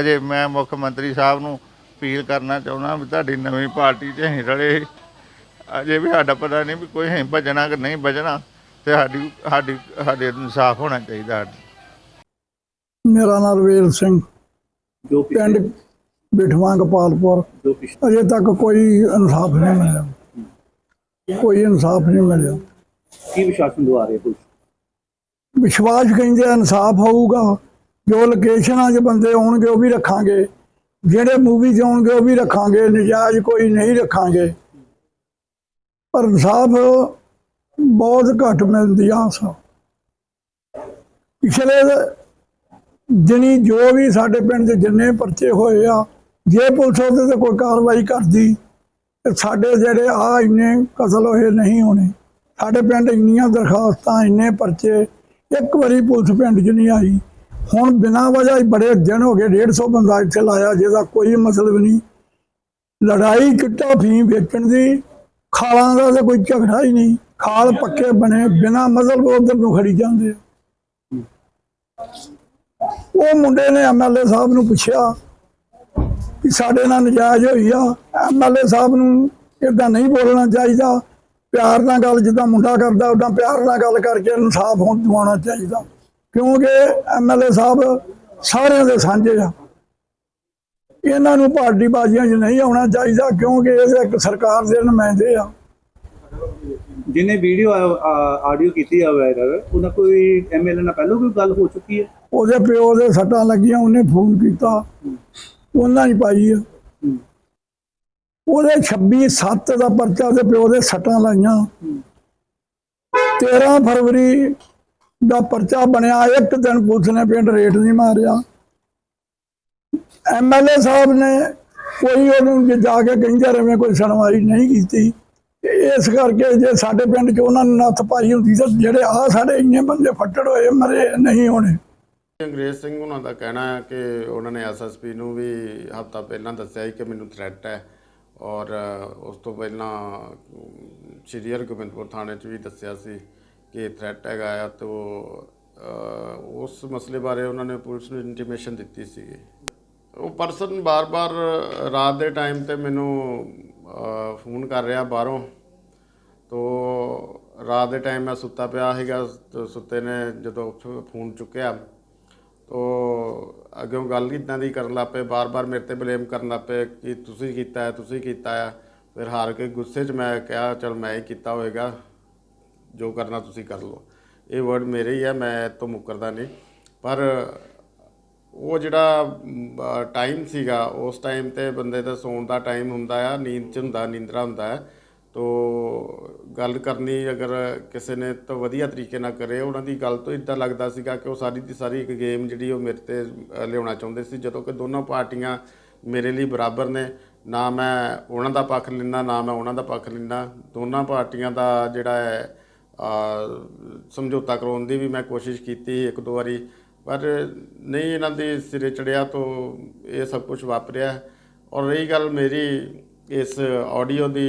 S4: ਅਜੇ ਮੈਂ ਮੁੱਖ ਮੰਤਰੀ ਸਾਹਿਬ ਨੂੰ ਅਪੀਲ ਕਰਨਾ ਚਾਹੁੰਦਾ ਵੀ ਤੁਹਾਡੀ ਨਵੀਂ ਪਾਰਟੀ 'ਚ ਅਸੀਂ ਰਲੇ। ਅਜੇ ਵੀ ਸਾਡਾ ਪਤਾ ਨਹੀਂ ਵੀ ਕੋਈ ਅਸੀਂ ਭਜਣਾ ਕਿ ਨਹੀਂ ਭਜਣਾ ਤੇ ਸਾਡੀ ਸਾਡੀ ਸਾਡੇ ਇਨਸਾਫ ਹੋਣਾ ਚਾਹੀਦਾ
S5: ਮੇਰਾ ਨਾਮ ਰਵੇਲ ਸਿੰਘ। ਪਿੰਡ ਬਿਠਵਾਂ ਗੋਪਾਲਪੁਰ। ਅਜੇ ਤੱਕ ਕੋਈ ਇਨਸਾਫ ਨਹੀਂ ਮਿਲਿਆ। ਕੋਈ ਇਨਸਾਫ ਨਹੀਂ ਮਿਲਿਆ।
S6: ਕੀ ਵਿਸ਼ਵਾਸਨ ਦਵਾ ਰਹੇ ਪੁਲਿਸ?
S5: ਵਿਸ਼ਵਾਸ ਕਹਿੰਦੇ ਇਨਸਾਫ ਹੋਊਗਾ। ਜੋ ਲੋਕੇਸ਼ਨਾਂ 'ਚ ਬੰਦੇ ਆਉਣਗੇ ਉਹ ਵੀ ਰੱਖਾਂਗੇ। ਜਿਹੜੇ ਮੂਵੀ 'ਚ ਆਉਣਗੇ ਉਹ ਵੀ ਰੱਖਾਂਗੇ, ਨਜਾਇਜ਼ ਕੋਈ ਨਹੀਂ ਰੱਖਾਂਗੇ। ਪਰ ਇਨਸਾਫ ਬਹੁਤ ਘੱਟ ਮਿਲਦੀ ਆਸ ਪਿਛਲੇ ਦਿਨੀ ਜੋ ਵੀ ਸਾਡੇ ਪਿੰਡ 'ਚ ਜਿੰਨੇ ਪਰਚੇ ਹੋਏ ਆ, ਜੇ ਪੁਲਿਸ ਉਹਦੇ ਤੇ ਕੋਈ ਕਾਰਵਾਈ ਕਰਦੀ, ਤੇ ਸਾਡੇ ਜਿਹੜੇ ਆ ਇੰਨੇ ਕਤਲ ਹੋਏ ਨਹੀਂ ਹੋਣੇ। ਸਾਡੇ ਪਿੰਡ ਇੰਨੀਆਂ ਦਰਖਾਸਤਾਂ, ਇੰਨੇ ਪਰਚੇ, ਇੱਕ ਵਾਰੀ ਪੁਲਿਸ ਪਿੰਡ 'ਚ ਨਹੀਂ ਆਈ। ਹੁਣ ਬਿਨਾਂ ਵਜ੍ਹਾ ਹੀ ਬੜੇ ਦਿਨ ਹੋ ਗਏ 150 ਬੰਦਾ ਇੱਥੇ ਲਾਇਆ, ਜਿਹਦਾ ਕੋਈ ਮਤਲਬ ਨਹੀਂ। ਲੜਾਈ ਕਿੱਟਾ ਫੀਮ ਵੇਚਣ ਦੀ, ਖਾਲਾਂ ਦਾ ਤਾਂ ਕੋਈ ਝਗੜਾ ਹੀ ਨਹੀਂ। ਖਾਲ ਪੱਕੇ ਬਣੇ, ਬਿਨਾਂ ਮਤਲਬ ਉਧਰ ਨੂੰ ਖੜੀ ਜਾਂਦੇ ਉਹ ਮੁੰਡੇ ਨੇ ਐਮਐਲਏ ਸਾਹਿਬ ਨੂੰ ਪੁੱਛਿਆ ਕਿ ਸਾਡੇ ਨਾਲ ਨਜਾਇਜ਼ ਹੋਈ ਆ। ਐਮਐਲਏ ਸਾਹਿਬ ਨੂੰ ਇਦਾਂ ਨਹੀਂ ਬੋਲਣਾ ਚਾਹੀਦਾ। ਪਿਆਰ ਨਾਲ ਗੱਲ ਜਿੱਦਾਂ ਮੁੰਡਾ ਕਰਦਾ ਉਦਾਂ ਪਿਆਰ ਨਾਲ ਗੱਲ ਕਰਕੇ ਇਨਸਾਫ ਹੋਣ ਦਿਵਾਉਣਾ ਚਾਹੀਦਾ। ਕਿਉਂਕਿ ਐਮਐਲਏ ਸਾਹਿਬ ਸਾਰਿਆਂ ਦੇ ਸਾਂਝੇ ਆ। ਇਹਨਾਂ ਨੂੰ ਪਾਰਟੀ ਬਾਜ਼ੀਆਂ 'ਚ ਨਹੀਂ ਆਉਣਾ ਚਾਹੀਦਾ ਕਿਉਂਕਿ ਇਹ ਇੱਕ ਸਰਕਾਰ ਦੇ ਨੁਮਾਇੰਦੇ ਆ।
S6: ਜਿਹਨੇ ਵੀਡੀਓ ਆਡੀਓ ਕੀਤੀ ਆ ਵਾਇਰਲ ਉਹਨਾਂ ਕੋਈ ਐਮਐਲਏ ਨਾਲ ਪਹਿਲਾਂ ਕੋਈ ਗੱਲ ਹੋ ਚੁੱਕੀ ਹੈ?
S5: ਉਹਦੇ ਪਿਓ ਦੇ ਸੱਟਾਂ ਲੱਗੀਆਂ ਉਹਨੇ ਫੋਨ ਕੀਤਾ। ਉਹਨਾਂ ਹੀ ਪਾਈ ਆ। ਉਹਦੇ 26 7 ਦਾ ਪਰਚਾ ਉਹਦੇ ਪਿਓ ਦੇ ਸੱਟਾਂ ਲਾਈਆਂ। 13 ਫਰਵਰੀ ਦਾ ਪਰਚਾ ਬਣਿਆ, ਇੱਕ ਦਿਨ ਪੁਲਿਸ ਨੇ ਪਿੰਡ ਰੇਟ ਨਹੀਂ ਮਾਰਿਆ। ਐਮਐਲਏ ਸਾਹਿਬ ਨੇ ਕੋਈ ਉਹਨੂੰ ਜਾ ਕੇ ਕਹਿੰਦੇ ਰਵੇਂ ਕੋਈ ਸੁਣਵਾਈ ਨਹੀਂ ਕੀਤੀ। ਇਸ ਕਰਕੇ ਜੇ ਸਾਡੇ ਪਿੰਡ 'ਚ ਉਹਨਾਂ ਨੂੰ ਨੱਥ ਪਾਈ ਹੁੰਦੀ ਤਾਂ ਜਿਹੜੇ ਆ ਸਾਡੇ ਇੰਨੇ ਬੰਦੇ ਫੱਟੜ ਹੋਏ, ਮਰੇ ਨਹੀਂ ਹੋਣੇ।
S7: ਅੰਗਰੇਜ਼ ਸਿੰਘ ਉਹਨਾਂ ਦਾ ਕਹਿਣਾ ਹੈ ਕਿ ਉਹਨਾਂ ਨੇ ਐਸਐਸਪੀ ਨੂੰ ਵੀ ਹਫਤਾ ਪਹਿਲਾਂ ਦੱਸਿਆ ਸੀ ਕਿ ਮੈਨੂੰ ਥ੍ਰੈਟ ਹੈ। ਔਰ ਉਸ ਤੋਂ ਪਹਿਲਾਂ ਸ਼੍ਰੀ ਹਰਗੋਬਿੰਦਪੁਰ ਥਾਣੇ 'ਚ ਵੀ ਦੱਸਿਆ ਸੀ। ਕਿ ਥ੍ਰੈਟ ਹੈਗਾ ਆ, ਤੋ ਉਸ ਮਸਲੇ ਬਾਰੇ ਉਹਨਾਂ ਨੇ ਪੁਲਿਸ ਨੂੰ ਇੰਟੀਮੇਸ਼ਨ ਦਿੱਤੀ ਸੀ ਉਹ ਪਰਸਨ ਬਾਰ-ਬਾਰ ਰਾਤ ਦੇ ਟਾਈਮ ਤੇ ਮੈਨੂੰ ਫੋਨ ਕਰ ਰਿਹਾ ਬਾਹਰੋਂ। ਤੋ, ਰਾਤ ਦੇ ਟਾਈਮ ਮੈਂ ਸੁੱਤਾ ਪਿਆ ਸੀਗਾ ਸੁੱਤੇ ਨੇ ਜਦੋਂ ਫ- ਫੋਨ ਚੁੱਕਿਆ। ਤੋ ਅੱਗੋਂ ਗੱਲ ਇਦਾਂ ਦੀ ਕਰਨ ਲੱਗ ਪਏ ਬਾਰ-ਬਾਰ ਮੇਰੇ ਤੇ ਬਲੇਮ ਕਰਨ ਲੱਗ ਪਏ ਕਿ ਤੁਸੀਂ ਕੀਤਾ ਹੈ, ਤੁਸੀਂ ਕੀਤਾ ਹੈ। ਫਿਰ ਹਾਰ ਕੇ ਗੁੱਸੇ 'ਚ ਮੈਂ ਕਿਹਾ, ਚਲ ਮੈਂ ਹੀ ਕੀਤਾ ਹੋਵੇਗਾ ਜੋ ਕਰਨਾ ਤੁਸੀਂ ਕਰ ਲਓ। ਇਹ ਵਰਡ ਮੇਰੇ ਹੀ ਹੈ ਮੈਂ ਇਹ ਤੋਂ ਮੁੱਕਰਦਾ ਨਹੀਂ। ਪਰ ਉਹ ਜਿਹੜਾ ਟਾਈਮ ਸੀਗਾ, ਉਸ ਟਾਈਮ ਤੇ ਬੰਦੇ ਦਾ ਸੌਣ ਦਾ ਟਾਈਮ ਹੁੰਦਾ ਆ, ਨੀਂਦ ਚ ਹੁੰਦਾ, ਨੀਂਦਰਾ ਹੁੰਦਾ ਹੈ ਤੋ ਗੱਲ ਕਰਨੀ ਅਗਰ ਕਿਸੇ ਨੇ ਤਾਂ ਵਧੀਆ ਤਰੀਕੇ ਨਾਲ ਕਰੇ। ਉਹਨਾਂ ਦੀ ਗੱਲ ਤੋਂ ਇਦਾਂ ਲੱਗਦਾ ਸੀਗਾ ਕਿ ਉਹ ਸਾਰੀ ਦੀ ਸਾਰੀ ਇੱਕ ਗੇਮ ਜਿਹੜੀ ਉਹ ਮੇਰੇ ਤੇ ਲਿਆਉਣਾ ਚਾਹੁੰਦੇ ਸੀ। ਜਦੋਂ ਕਿ ਦੋਨੋਂ ਪਾਰਟੀਆਂ ਮੇਰੇ ਲਈ ਬਰਾਬਰ ਨੇ, ਨਾ ਮੈਂ ਉਹਨਾਂ ਦਾ ਪੱਖ ਲੈਂਦਾ, ਨਾ ਮੈਂ ਉਹਨਾਂ ਦਾ ਪੱਖ ਲੈਂਦਾ। ਦੋਨਾਂ ਪਾਰਟੀਆਂ ਦਾ ਜਿਹੜਾ ਹੈ ਸਮਝੌਤਾ ਕਰਾਉਣ ਦੀ ਵੀ ਮੈਂ ਕੋਸ਼ਿਸ਼ ਕੀਤੀ ਇੱਕ ਦੋ ਵਾਰੀ, ਪਰ ਨਹੀਂ ਇਹਨਾਂ ਦੇ ਸਿਰੇ ਚੜਿਆ ਤੋਂ ਇਹ ਸਭ ਕੁਝ ਵਾਪਰਿਆ। ਔਰ ਰਹੀ ਗੱਲ ਮੇਰੀ ਇਸ ਆਡੀਓ ਦੀ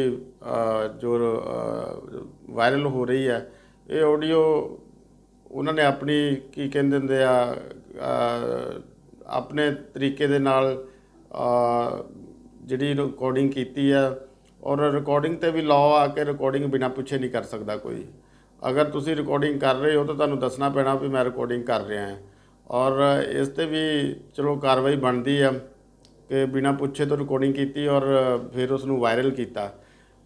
S7: ਜੋ ਵਾਇਰਲ ਹੋ ਰਹੀ ਹੈ, ਇਹ ਆਡੀਓ ਉਹਨਾਂ ਨੇ ਆਪਣੀ, ਕੀ ਕਹਿੰਦੇ ਹੁੰਦੇ ਆ ਆਪਣੇ ਤਰੀਕੇ ਦੇ ਨਾਲ ਜਿਹੜੀ ਰਿਕਾਰਡਿੰਗ ਕੀਤੀ ਆ। ਔਰ ਰਿਕਾਰਡਿੰਗ ਤੇ ਵੀ ਲਾਅ ਆ ਕੇ ਰਿਕਾਰਡਿੰਗ ਬਿਨਾਂ ਪੁੱਛੇ ਨਹੀਂ ਕਰ ਸਕਦਾ ਕੋਈ। ਅਗਰ ਤੁਸੀਂ ਰਿਕਾਰਡਿੰਗ ਕਰ ਰਹੇ ਹੋ ਤਾਂ ਤੁਹਾਨੂੰ ਦੱਸਣਾ ਪੈਣਾ ਵੀ ਮੈਂ ਰਿਕਾਰਡਿੰਗ ਕਰ ਰਿਹਾ ਹਾਂ। ਔਰ ਇਸ ਤੇ ਵੀ ਚਲੋ ਕਾਰਵਾਈ ਬਣਦੀ ਆ ਕਿ ਬਿਨਾਂ ਪੁੱਛੇ ਤੋਂ ਰਿਕਾਰਡਿੰਗ ਕੀਤੀ ਔਰ ਫਿਰ ਉਸ ਨੂੰ ਵਾਇਰਲ ਕੀਤਾ।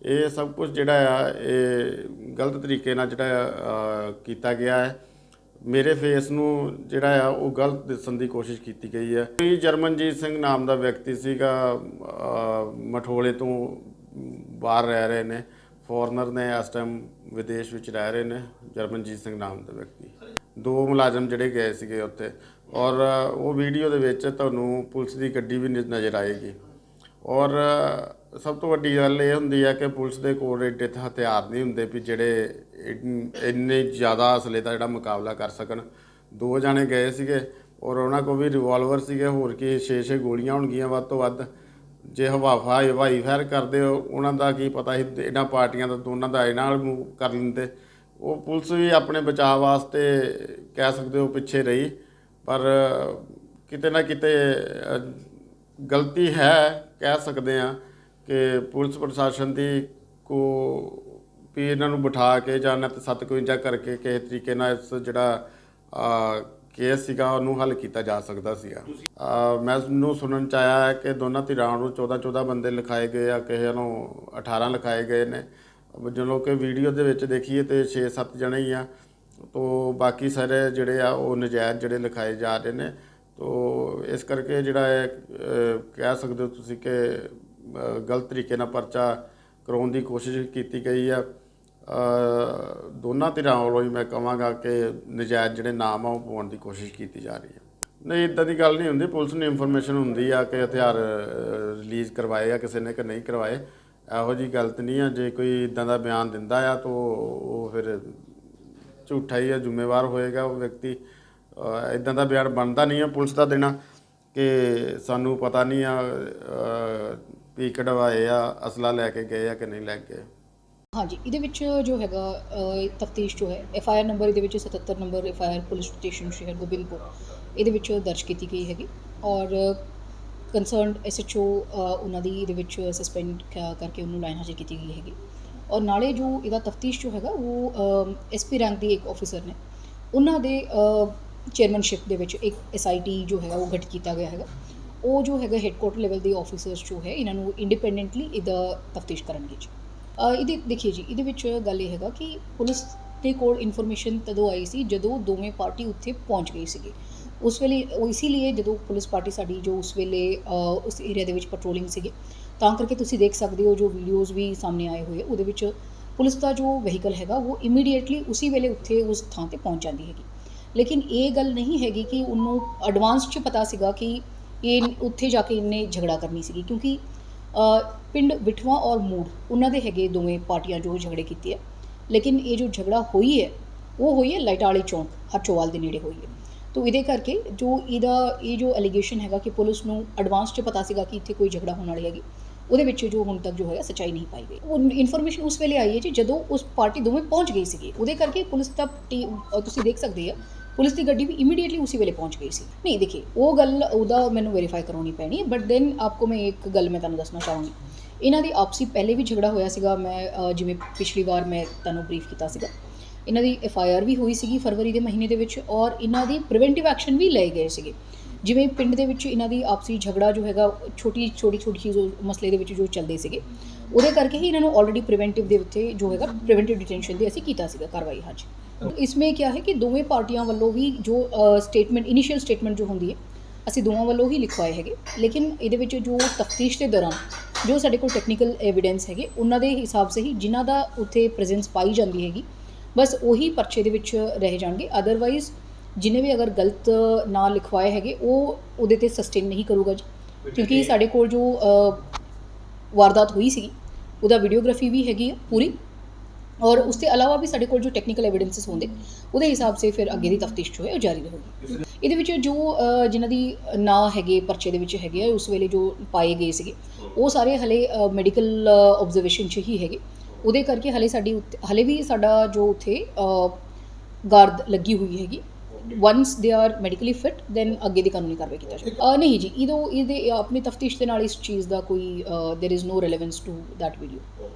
S7: ਇਹ ਸਭ ਕੁਝ ਜਿਹੜਾ ਆ ਇਹ ਗਲਤ ਤਰੀਕੇ ਨਾਲ ਜਿਹੜਾ ਅ, ਕੀਤਾ ਗਿਆ ਹੈ। ਮੇਰੇ ਫੇਸ ਨੂੰ ਜਿਹੜਾ ਆ ਉਹ ਗਲਤ ਦਿਸਣ ਦੀ ਕੋਸ਼ਿਸ਼ ਕੀਤੀ ਗਈ ਹੈ। ਕੋਈ ਜਰਮਨਜੀਤ ਸਿੰਘ ਨਾਮ ਦਾ ਵਿਅਕਤੀ ਸੀਗਾ ਮਠੋਲੇ ਤੋਂ ਬਾਹਰ ਰਹਿ ਰਹੇ ਨੇ। ਫੋਰਨਰ ਨੇ ਇਸ ਟਾਈਮ ਵਿਦੇਸ਼ ਵਿੱਚ ਰਹਿ ਰਹੇ ਨੇ, ਜਰਮਨਜੀਤ ਸਿੰਘ ਨਾਮ ਦਾ ਵਿਅਕਤੀ। ਦੋ ਮੁਲਾਜ਼ਮ ਜਿਹੜੇ ਗਏ ਸੀਗੇ ਉੱਥੇ ਔਰ ਉਹ ਵੀਡੀਓ ਦੇ ਵਿੱਚ ਤੁਹਾਨੂੰ ਪੁਲਿਸ ਦੀ ਗੱਡੀ ਵੀ ਨਜ਼ਰ ਆਏਗੀ। ਔਰ ਸਭ ਤੋਂ ਵੱਡੀ ਗੱਲ ਇਹ ਹੁੰਦੀ ਹੈ ਕਿ ਪੁਲਿਸ ਦੇ ਕੋਲ ਏਡੇ ਹਥਿਆਰ ਨਹੀਂ ਹੁੰਦੇ ਵੀ ਜਿਹੜੇ ਇੰਨ- ਇੰਨੇ ਜ਼ਿਆਦਾ ਅਸਲੇ ਦਾ ਜਿਹੜਾ ਮੁਕਾਬਲਾ ਕਰ ਸਕਣ। ਦੋ ਜਾਣੇ ਗਏ ਸੀਗੇ ਔਰ ਉਹਨਾਂ ਕੋਲ ਵੀ ਰਿਵਾਲਵਰ ਸੀਗੇ, ਹੋਰ ਕੀ 6-6 ਗੋਲੀਆਂ ਹੋਣਗੀਆਂ ਵੱਧ ਤੋਂ ਵੱਧ। ਜੇ ਹਵਾਫਾ ਹਵਾਈ ਫਾਇਰ ਕਰਦੇ ਹੋ, ਉਹਨਾਂ ਦਾ ਕੀ ਪਤਾ ਸੀ ਇਹਨਾਂ ਪਾਰਟੀਆਂ ਦਾ ਦੋਨਾਂ ਦਾ ਇਹਨਾਂ ਨਾਲ ਕਰ ਲੈਂਦੇ। ਉਹ ਪੁਲਿਸ ਵੀ ਆਪਣੇ ਬਚਾਅ ਵਾਸਤੇ ਕਹਿ ਸਕਦੇ ਹੋ ਪਿੱਛੇ ਰਹੀ, ਪਰ ਕਿਤੇ ਨਾ ਕਿਤੇ ਗਲਤੀ ਹੈ, ਕਹਿ ਸਕਦੇ ਆ ਕਿ ਪੁਲਿਸ ਪ੍ਰਸ਼ਾਸਨ ਦੀ ਕੋ ਵੀ ਇਹਨਾਂ ਨੂੰ ਬਿਠਾ ਕੇ ਜਾਂ ਇਹਨਾਂ ਤੇ 751 ਕਰਕੇ ਕਿਸੇ ਤਰੀਕੇ ਨਾਲ ਇਸ ਜਿਹੜਾ ਕੇਸ ਸੀਗਾ ਉਹਨੂੰ ਹੱਲ ਕੀਤਾ ਜਾ ਸਕਦਾ ਸੀਗਾ। ਅ, ਮੈਨੂੰ ਸੁਣਨ ਚ ਆਇਆ ਹੈ ਕਿ ਦੋਨਾਂ ਧਿਰਾਂ ਨੂੰ 14 14 ਬੰਦੇ ਲਿਖਾਏ ਗਏ ਆ ਕਿਸੇ ਨੂੰ 18 ਲਿਖਾਏ ਗਏ ਨੇ। ਜਦੋਂ ਕਿ ਵੀਡੀਓ ਦੇ ਵਿੱਚ ਦੇਖੀਏ ਤੇ 6-7 ਜਣੇ ਹੀ ਆ। ਤੋ ਬਾਕੀ ਸਾਰੇ ਜਿਹੜੇ ਆ ਉਹ ਨਜਾਇਜ਼ ਜਿਹੜੇ ਲਿਖਾਏ ਜਾ ਰਹੇ ਨੇ। ਤੋ ਇਸ ਕਰਕੇ ਜਿਹੜਾ ਹੈ ਕਹਿ ਸਕਦੇ ਹੋ ਤੁਸੀਂ ਕਿ ਅਹ, ਗਲਤ ਤਰੀਕੇ ਨਾਲ ਪਰਚਾ ਕਰਾਉਣ ਦੀ ਕੋਸ਼ਿਸ਼ ਕੀਤੀ ਗਈ ਆ। ਦੋਨਾਂ ਧਿਰਾਂ ਵੱਲੋਂ ਹੀ ਮੈਂ ਕਹਾਂਗਾ ਕਿ ਨਜਾਇਜ਼ ਜਿਹੜੇ ਨਾਮ ਆ ਉਹ ਪਾਉਣ ਦੀ ਕੋਸ਼ਿਸ਼ ਕੀਤੀ ਜਾ ਰਹੀ ਹੈ। ਨਹੀਂ ਇਦਾਂ ਦੀ ਗੱਲ ਨਹੀਂ ਹੁੰਦੀ। ਪੁਲਿਸ ਨੂੰ ਇਨਫੋਰਮੇਸ਼ਨ ਹੁੰਦੀ ਆ ਕਿ ਹਥਿਆਰ ਰਿਲੀਜ਼ ਕਰਵਾਏ ਆ ਕਿਸੇ ਨੇ ਕਿ ਨਹੀਂ ਕਰਵਾਏ। ਇਹੋ ਜੀ ਗਲਤ ਨਹੀਂ ਆ। ਜੇ ਕੋਈ ਇਦਾਂ ਦਾ ਬਿਆਨ ਦਿੰਦਾ ਆ ਤਾਂ ਉਹ ਫਿਰ ਝੂਠਾ ਹੀ ਆ ਜ਼ਿੰਮੇਵਾਰ ਹੋਏਗਾ ਉਹ ਵਿਅਕਤੀ। ਇਦਾਂ ਦਾ ਬਿਆਨ ਬਣਦਾ ਨਹੀਂ ਆ ਪੁਲਿਸ ਦਾ ਦੇਣਾ ਕਿ ਸਾਨੂੰ ਪਤਾ ਨਹੀਂ ਆ ਅ, ਵੀ ਕਢਵਾਏ ਆ ਅਸਲਾ ਲੈ ਕੇ ਗਏ ਆ ਕਿ ਨਹੀਂ ਲੈ ਕੇ ਗਏ।
S8: ਹਾਂਜੀ, ਇਹਦੇ ਵਿੱਚ ਜੋ ਹੈਗਾ ਤਫਤੀਸ਼ ਜੋ ਹੈ ਐਫ ਆਈ ਆਰ ਨੰਬਰ ਇਹਦੇ ਵਿੱਚ 77 number F I R police station ਸ਼ਹਿਰ ਗੋਬਿੰਦਪੁਰ ਇਹਦੇ ਵਿੱਚ ਦਰਜ ਕੀਤੀ ਗਈ ਹੈਗੀ ਔਰ ਕੰਸਰਨਡ ਐਸ ਐਚ ਓ ਉਹਨਾਂ ਦੀ ਇਹਦੇ ਵਿੱਚ ਸਸਪੈਂਡ ਕਰਕੇ ਉਹਨੂੰ ਲਾਈਨ ਹਾਜ਼ਰ ਕੀਤੀ ਗਈ ਹੈਗੀ ਔਰ ਨਾਲੇ ਜੋ ਇਹਦਾ ਤਫਤੀਸ਼ ਜੋ ਹੈਗਾ, ਉਹ ਐਸ ਪੀ ਰੈਂਕ ਦੀ ਇੱਕ ਆਫੀਸਰ ਨੇ। ਉਹਨਾਂ ਦੇ ਚੇਅਰਮੈਨਸ਼ਿਪ ਦੇ ਵਿੱਚ ਇੱਕ ਐਸ ਆਈ ਟੀ ਜੋ ਹੈਗਾ, ਉਹ ਗਠਿਤ ਕੀਤਾ ਗਿਆ ਹੈਗਾ। ਉਹ ਜੋ ਹੈਗਾ ਹੈੱਡਕੁਆਟਰ ਲੈਵਲ ਦੇ ਆਫੀਸਰਸ ਜੋ ਹੈ, ਇਹਨਾਂ ਨੂੰ ਇੰਡੀਪੈਂਡੈਂਟਲੀ ਇਹਦਾ ਤਫਤੀਸ਼ ਕਰਨਗੇ ਜੀ। ਇਹਦੇ, ਦੇਖੀਏ ਜੀ, ਇਹਦੇ ਵਿੱਚ ਗੱਲ ਇਹ ਹੈਗਾ ਕਿ ਪੁਲਿਸ ਦੇ ਕੋਲ ਇਨਫੋਰਮੇਸ਼ਨ ਤਦੋਂ ਆਈ ਸੀ ਜਦੋਂ ਦੋਵੇਂ ਪਾਰਟੀ ਉੱਥੇ ਪਹੁੰਚ ਗਈ ਸੀਗੀ। ਉਸ ਵੇਲੇ, ਉਹ ਇਸੇ ਲਈ ਜਦੋਂ ਪੁਲਿਸ ਪਾਰਟੀ ਸਾਡੀ ਜੋ ਉਸ ਵੇਲੇ ਉਸ ਏਰੀਆ ਦੇ ਵਿੱਚ ਪੈਟਰੋਲਿੰਗ ਸੀਗੀ, ਤਾਂ ਕਰਕੇ ਤੁਸੀਂ ਦੇਖ ਸਕਦੇ ਹੋ ਜੋ ਵੀਡੀਓਜ਼ ਵੀ ਸਾਹਮਣੇ ਆਏ ਹੋਏ ਉਹਦੇ ਵਿੱਚ ਪੁਲਿਸ ਦਾ ਜੋ ਵਹੀਕਲ ਹੈਗਾ, ਉਹ ਇਮੀਡੀਏਟਲੀ ਉਸੇ ਵੇਲੇ ਉੱਥੇ ਉਸ ਥਾਂ ਤੇ ਪਹੁੰਚ ਜਾਂਦੀ ਹੈਗੀ। ਲੇਕਿਨ ਇਹ ਗੱਲ ਨਹੀਂ ਹੈਗੀ ਕਿ ਉਹਨੂੰ ਐਡਵਾਂਸ 'ਚ ਪਤਾ ਸੀਗਾ ਕਿ ਇਹ ਉੱਥੇ ਜਾ ਕੇ ਇਹਨੇ ਝਗੜਾ ਕਰਨੀ ਸੀਗੀ, ਕਿਉਂਕਿ ਪਿੰਡ ਬਿਠਵਾ ਔਰ ਮੂੜ, ਉਹਨਾਂ ਦੇ ਹੈਗੇ ਦੋਵੇਂ ਪਾਰਟੀਆਂ ਜੋ ਝਗੜੇ ਕੀਤੇ ਆ। ਲੇਕਿਨ ਇਹ ਜੋ ਝਗੜਾ ਹੋਈ ਹੈ, ਉਹ ਹੋਈ ਹੈ ਲਾਈਟਾਲੀ ਚੌਂਕ, ਹਰਚੋਵਾਲ ਦੇ ਨੇੜੇ ਹੋਈ ਹੈ। ਤੋ ਇਹਦੇ ਕਰਕੇ ਜੋ ਇਹਦਾ, ਇਹ ਜੋ ਐਲੀਗੇਸ਼ਨ ਹੈਗਾ ਕਿ ਪੁਲਿਸ ਨੂੰ ਐਡਵਾਂਸ 'ਚ ਪਤਾ ਸੀਗਾ ਕਿ ਇੱਥੇ ਕੋਈ ਝਗੜਾ ਹੋਣ ਵਾਲੀ ਹੈਗੀ, ਉਹਦੇ ਵਿੱਚ ਜੋ ਹੁਣ ਤੱਕ ਜੋ ਹੈਗਾ ਸੱਚਾਈ ਨਹੀਂ ਪਾਈ ਗਈ। ਉਹ ਇਨਫੋਰਮੇਸ਼ਨ ਉਸ ਵੇਲੇ ਆਈ ਹੈ ਜੀ ਜਦੋਂ ਉਸ ਪਾਰਟੀ ਦੋਵੇਂ ਪਹੁੰਚ ਗਈ ਸੀਗੀ। ਉਹਦੇ ਕਰਕੇ ਪੁਲਿਸ ਦਾ ਟੀਮ ਤੁਸੀਂ ਦੇਖ ਸਕਦੇ ਆ, ਪੁਲਿਸ ਦੀ ਗੱਡੀ ਵੀ ਇਮੀਡੀਏਟਲੀ ਉਸੇ ਵੇਲੇ ਪਹੁੰਚ ਗਈ ਸੀ। ਨਹੀਂ, ਦੇਖੀ, ਉਹ ਗੱਲ ਉਹਦਾ ਮੈਨੂੰ ਵੈਰੀਫਾਈ ਕਰਾਉਣੀ ਪੈਣੀ ਬਟ ਦੈਨ ਆਪਕੋ ਮੈਂ ਇੱਕ ਗੱਲ ਮੈਂ ਤੁਹਾਨੂੰ ਦੱਸਣਾ ਚਾਹੂੰਗੀ। ਇਹਨਾਂ ਦੀ ਆਪਸੀ ਪਹਿਲੇ ਵੀ ਝਗੜਾ ਹੋਇਆ ਸੀਗਾ, ਮੈਂ ਜਿਵੇਂ ਪਿਛਲੀ ਵਾਰ ਮੈਂ ਤੁਹਾਨੂੰ ਬਰੀਫ ਕੀਤਾ ਸੀਗਾ। ਇਹਨਾਂ ਦੀ ਐਫ ਆਈ ਆਰ ਵੀ ਹੋਈ ਸੀਗੀ ਫਰਵਰੀ ਦੇ ਮਹੀਨੇ ਦੇ ਵਿੱਚ ਔਰ ਇਹਨਾਂ ਦੀ ਪ੍ਰੀਵੈਂਟਿਵ ਐਕਸ਼ਨ ਵੀ ਲਏ ਗਏ ਸੀਗੇ। ਜਿਵੇਂ ਪਿੰਡ ਦੇ ਵਿੱਚ ਇਹਨਾਂ ਦੀ ਆਪਸੀ ਝਗੜਾ ਜੋ ਹੈਗਾ, ਛੋਟੀ ਛੋਟੀ ਛੋਟੀ ਚੀਜ਼ ਮਸਲੇ ਦੇ ਵਿੱਚ ਜੋ ਚੱਲਦੇ ਸੀਗੇ, ਉਹਦੇ ਕਰਕੇ ਹੀ ਇਹਨਾਂ ਨੂੰ ਆਲਰੇਡੀ ਪ੍ਰੀਵੈਂਟਿਵ ਦੇ ਉੱਤੇ ਜੋ ਹੈਗਾ ਪ੍ਰੀਵੈਂਟਿਵ ਡਿਟੈਂਸ਼ਨ ਦੇ ਅਸੀਂ ਕੀਤਾ ਸੀਗਾ ਕਾਰਵਾਈ, ਹਾਂਜੀ। ਇਸਮੇ ਕੀ ਹੈ ਕਿ ਦੋਵੇਂ ਪਾਰਟੀਆਂ ਵੱਲੋਂ ਵੀ ਜੋ ਸਟੇਟਮੈਂਟ ਇਨੀਸ਼ੀਅਲ ਸਟੇਟਮੈਂਟ ਜੋ ਹੁੰਦੀ ਹੈ ਅਸੀਂ ਦੋਵਾਂ ਵੱਲੋਂ ਹੀ ਲਿਖਵਾਏ ਹੈਗੇ। ਲੇਕਿਨ ਇਹਦੇ ਵਿੱਚ ਜੋ ਤਫਤੀਸ਼ ਦੇ ਦੌਰਾਨ ਜੋ ਸਾਡੇ ਕੋਲ ਟੈਕਨੀਕਲ ਐਵੀਡੈਂਸ ਹੈਗੇ ਉਹਨਾਂ ਦੇ ਹਿਸਾਬ ਸੇ ਹੀ ਜਿਨ੍ਹਾਂ ਦਾ ਉੱਥੇ ਪ੍ਰੈਜ਼ੈਂਸ ਪਾਈ ਜਾਂਦੀ ਹੈਗੀ ਬਸ ਉਹੀ ਪਰਚੇ ਦੇ ਵਿੱਚ ਰਹਿ ਜਾਣਗੇ। ਅਦਰਵਾਈਜ਼ ਜਿਨੇ ਵੀ ਅਗਰ ਗਲਤ ਨਾ ਲਿਖਵਾਏ ਹੈਗੇ ਉਹ ਉਹਦੇ ਤੇ ਸਸਟੇਨ ਨਹੀਂ ਕਰੂਗਾ ਜੀ। ਕਿਉਂਕਿ ਸਾਡੇ ਕੋਲ ਜੋ ਵਾਰਦਾਤ ਹੋਈ ਸੀ ਉਹਦਾ ਵੀਡੀਓਗ੍ਰਾਫੀ ਵੀ ਹੈਗੀ ਆ ਪੂਰੀ। ਔਰ ਉਸ ਤੋਂ ਇਲਾਵਾ ਵੀ ਸਾਡੇ ਕੋਲ ਜੋ ਟੈਕਨੀਕਲ ਐਵੀਡੈਂਸਸ ਹੁੰਦੇ ਉਹਦੇ ਹਿਸਾਬ ਸੇ ਫਿਰ ਅੱਗੇ ਦੀ ਤਫਤੀਸ਼ ਜੋ ਹੈ ਉਹ ਜਾਰੀ ਰਹੇਗੀ ਇਹਦੇ ਵਿੱਚ ਜੋ ਅ, ਜਿਨ੍ਹਾਂ ਦੀ ਨਾਂ ਹੈਗੇ ਪਰਚੇ ਦੇ ਵਿੱਚ ਹੈਗੇ ਆ ਉਸ ਵੇਲੇ ਜੋ ਪਾਏ ਗਏ ਸੀਗੇ ਉਹ ਸਾਰੇ ਹਲੇ ਮੈਡੀਕਲ ਆਬਜ਼ਰਵੇਸ਼ਨ 'ਚ ਹੀ ਹੈਗੇ ਉਹਦੇ ਕਰਕੇ ਹਲੇ ਸਾਡੀ ਉੱਤੇ- ਹਲੇ ਵੀ ਸਾਡਾ ਜੋ ਉੱਥੇ ਗਾਰਡ ਲੱਗੀ ਹੋਈ ਹੈਗੀ once they are medically fit then ਅੱਗੇ ਦੀ ਕਾਨੂੰਨੀ ਕਾਰਵਾਈ ਕੀਤਾ ਜਾਏਗਾ ਨਹੀਂ ਜੀ ਇਹਦੋਂ ਇਹਦੇ ਆਪਣੀ ਤਫਤੀਸ਼ ਦੇ ਨਾਲ ਇਸ ਚੀਜ਼ ਦਾ ਕੋਈ there is no relevance to that video